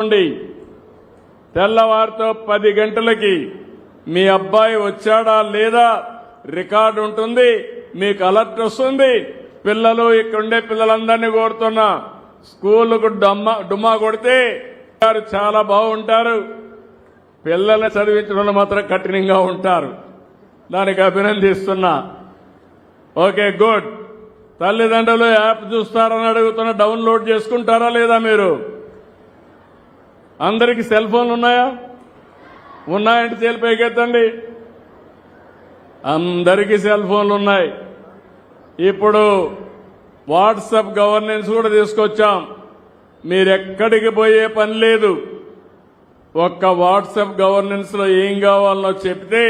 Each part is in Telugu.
ఉండి తెల్లవారితో పది గంటలకి మీ అబ్బాయి వచ్చాడా లేదా రికార్డు ఉంటుంది మీకు అలర్ట్ వస్తుంది. పిల్లలు ఇక్కడుండే పిల్లలందరినీ కోరుతున్నా స్కూలుకు డమ్మా డుమ్మా కొడితే వారు చాలా బాగుంటారు. పిల్లల్ని చదివించడంలో మాత్రం కఠినంగా ఉంటారు. దానికి అభినందిస్తున్నా. Okay good. తల్లిదండ్రులు యాప్ చూస్తారని అడుగుతున్న డౌన్లోడ్ చేసుకుంటారా లేదా మీరు? అందరికి సెల్ ఫోన్లు ఉన్నాయా? ఉన్నాయంటే చేలు పైకెత్తండి అందరికీ సెల్ ఫోన్లు ఉన్నాయి. ఇప్పుడు వాట్సాప్ గవర్నెన్స్ కూడా తీసుకొచ్చాం. మీరెక్కడికి పోయే పని లేదు. ఒక్క వాట్సాప్ గవర్నెన్స్లో ఏం కావాలనో చెప్తే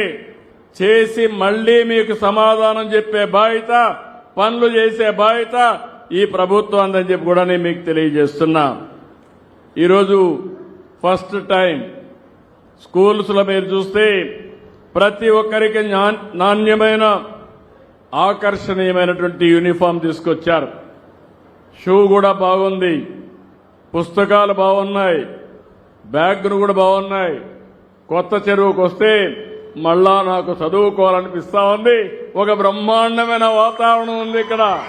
చేసి మళ్ళీ మీకు సమాధానం చెప్పే బాధ్యత పనులు చేసే బాధ్యత ఈ ప్రభుత్వం అందని చెప్పి కూడా నేను మీకు తెలియజేస్తున్నా. ఈరోజు ఫస్ట్ టైం స్కూల్స్లో మీరు చూస్తే ప్రతి ఒక్కరికి నా- నాణ్యమైన ఆకర్షణీయమైనటువంటి యూనిఫామ్ తీసుకొచ్చారు. షూ కూడా బాగుంది. పుస్తకాలు బాగున్నాయి. బ్యాగ్లు కూడా బాగున్నాయి. కొత్త చెరువుకు వస్తే మళ్ళా నాకు చదువుకోవాలనిపిస్తా ఉంది. ఒక బ్రహ్మాండమైన వాతావరణం ఉంది ఇక్కడ.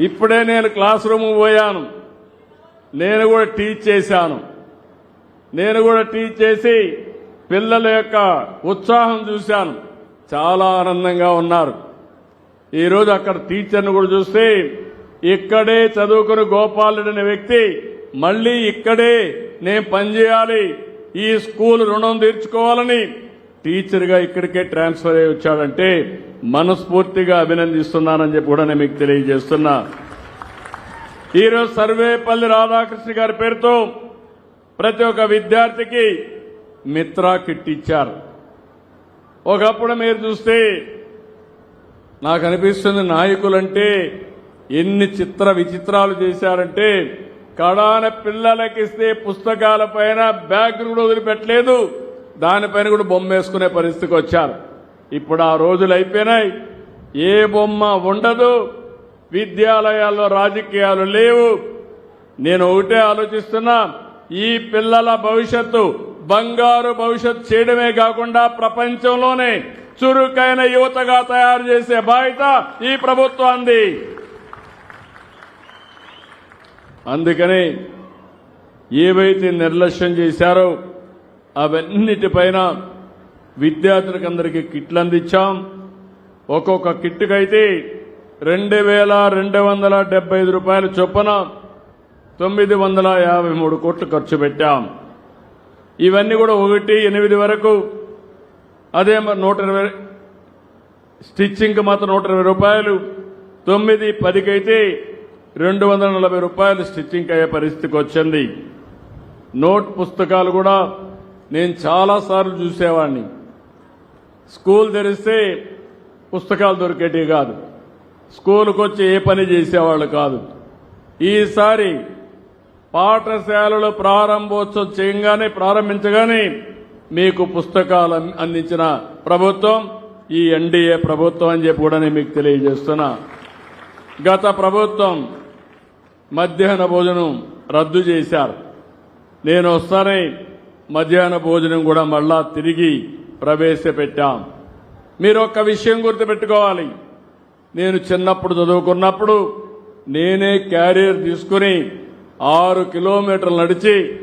ఇప్పుడే నేను క్లాస్ రూమ్ పోయాను. నేను కూడా టీచ్ చేశాను. నేను కూడా టీచ్ చేసి పిల్లల యొక్క ఉత్సాహం చూశాను. చాలా ఆనందంగా ఉన్నారు. ఈరోజు అక్కడ టీచర్ను కూడా చూస్తే ఇక్కడే చదువుకుని గోపాలుడు అనే వ్యక్తి మళ్ళీ ఇక్కడే నేను పనిచేయాలి ఈ స్కూల్ రుణం తీర్చుకోవాలని టీచర్గా ఇక్కడికే ట్రాన్స్ఫర్ అయ్యి వచ్చాడంటే మనస్ఫూర్తిగా అభినందిస్తున్నానని చెప్పి కూడా నేను మీకు తెలియజేస్తున్నా. ఈరోజు సర్వేపల్లి రాధాకృష్ణ గారి పేరుతో ప్రతి ఒక్క విద్యార్థికి మిత్రా కిట్ ఇచ్చారు. ఒకప్పుడు మీరు చూస్తే నాకు అనిపిస్తుంది నాయకులంటే ఎన్ని చిత్ర విచిత్రాలు చేశారంటే కడాన పిల్లలకిస్తే పుస్తకాల పైన బ్యాగ్ కూడా వదిలిపెట్టలేదు దానిపైన కూడా బొమ్మ వేసుకునే పరిస్థితికి వచ్చారు. ఇప్పుడు ఆ రోజులు అయిపోయినాయి. ఏ బొమ్మ ఉండదు విద్యాలయాల్లో రాజకీయాలు లేవు. నేను ఒకటే ఆలోచిస్తున్నా ఈ పిల్లల భవిష్యత్తు బంగారు భవిష్యత్తు చేయడమే కాకుండా ప్రపంచంలోనే చురుకైన యువతగా తయారు చేసే బాధ్యత ఈ ప్రభుత్వాన్ని అందుకని ఏవైతే నిర్లక్ష్యం చేశారో అవన్నిటిపైన విద్యార్థులకు అందరికీ కిట్లు అందించాం. ఒక్కొక్క కిట్టుకైతే రెండు వేల రెండు వందల డెబ్బై ఐదు రూపాయల చొప్పున తొమ్మిది వందల యాభై మూడు కోట్లు ఖర్చు పెట్టాం. ఇవన్నీ కూడా ఒకటి ఎనిమిది వరకు. అదే మరి నూట ఇరవై స్టిచ్చింగ్ మాత్రం నూట ఇరవై రూపాయలు. తొమ్మిది పదికైతే రెండు వందల నలభై రూపాయలు స్టిచ్చింగ్ అయ్యే పరిస్థితికి వచ్చింది. నోట్ పుస్తకాలు కూడా నేను చాలాసార్లు చూసేవాడిని. స్కూల్ తెరిస్తే పుస్తకాలు దొరికేటివి కాదు. స్కూల్కి వచ్చి ఏ పని చేసేవాళ్ళు కాదు. ఈసారి పాఠశాలలు ప్రారంభోత్సవం చేయగానే ప్రారంభించగానే మీకు పుస్తకాలు అందించిన ప్రభుత్వం ఈ ఎన్డీఏ ప్రభుత్వం అని చెప్పి కూడా నేను మీకు తెలియజేస్తున్నా. గత ప్రభుత్వం మధ్యాహ్న భోజనం రద్దు చేశారు. నేను వస్తానే మధ్యాహ్న భోజనం కూడా మళ్ళా తిరిగి ప్రవేశపెట్టాం. మీరు ఒక్క విషయం గుర్తుపెట్టుకోవాలి. నేను చిన్నప్పుడు చదువుకున్నప్పుడు నేనే క్యారియర్ తీసుకుని ఆరు కిలోమీటర్లు నడిచి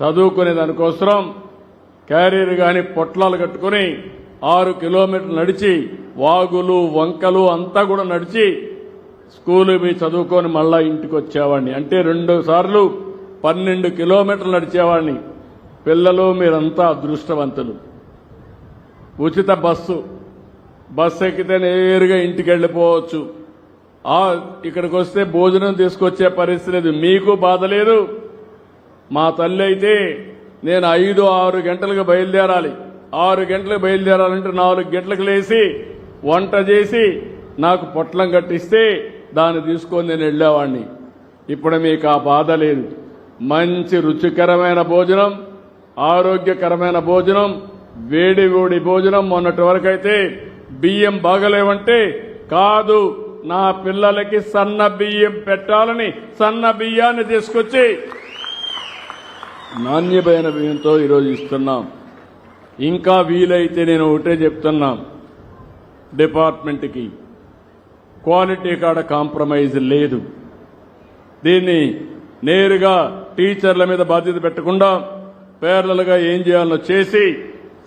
చదువుకునే దానికోసం క్యారియర్ గాని పొట్లాలు కట్టుకుని ఆరు కిలోమీటర్లు నడిచి వాగులు వంకలు అంతా కూడా నడిచి స్కూలు మీ చదువుకొని మళ్ళా ఇంటికి వచ్చేవాడిని అంటే రెండు సార్లు పన్నెండు కిలోమీటర్లు నడిచేవాడిని. పిల్లలు మీరంతా అదృష్టవంతులు. ఉచిత బస్సు. బస్సు ఎక్కితే నేరుగా ఇంటికి వెళ్ళిపోవచ్చు. ఇక్కడికి వస్తే భోజనం తీసుకొచ్చే పరిస్థితి లేదు. మీకు బాధ లేదు? మా తల్లి అయితే నేను ఐదు ఆరు గంటలకు బయలుదేరాలి. ఆరు గంటలకు బయలుదేరాలంటే నాలుగు గంటలకు లేచి వంట చేసి నాకు పొట్లం కట్టిస్తే దాన్ని తీసుకొని నేను వెళ్ళేవాడిని ఇప్పుడు మీకు ఆ బాధ లేదు. మంచి రుచికరమైన భోజనం ఆరోగ్యకరమైన భోజనం వేడి వేడి భోజనం మొన్నటి వరకు అయితే బియ్యం బాగలేవంటే కాదు నా పిల్లలకి సన్న బియ్యం పెట్టాలని సన్న బియ్యాన్ని తీసుకొచ్చి నాణ్యమైన బియ్యంతో ఈరోజు ఇస్తున్నాం. ఇంకా వీలైతే నేను ఒకటే చెప్తున్నా. డిపార్ట్మెంట్కి క్వాలిటీ కాడ కాంప్రమైజ్ లేదు. దీన్ని నేరుగా టీచర్ల మీద బాధ్యత పెట్టకుండా పేర్లలుగా ఏం చేయాలో చేసి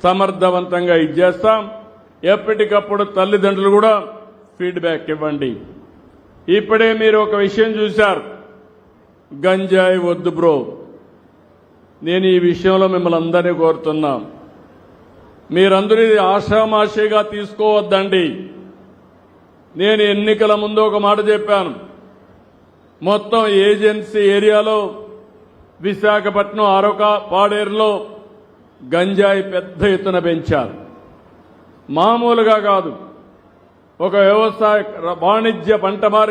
సమర్థవంతంగా ఇచ్చేస్తాం ఎప్పటికప్పుడు తల్లిదండ్రులు కూడా ఫీడ్బ్యాక్ ఇవ్వండి. ఇప్పుడే మీరు ఒక విషయం చూశారు. గంజాయి వద్దు బ్రో. నేను ఈ విషయంలో మిమ్మల్ని అందరినీ కోరుతున్నా. మీరందరూ ఇది ఆషామాషిగా తీసుకోవద్దండి. నేను ఎన్నికల ముందు ఒక మాట చెప్పాను. మొత్తం ఏజెన్సీ ఏరియాలో విశాఖపట్నం అరొక పాడేరులో గంజాయి పెద్ద ఎత్తున పెంచారు. మామూలుగా కాదు. ఒక వ్యవసాయ వాణిజ్య పంట మారి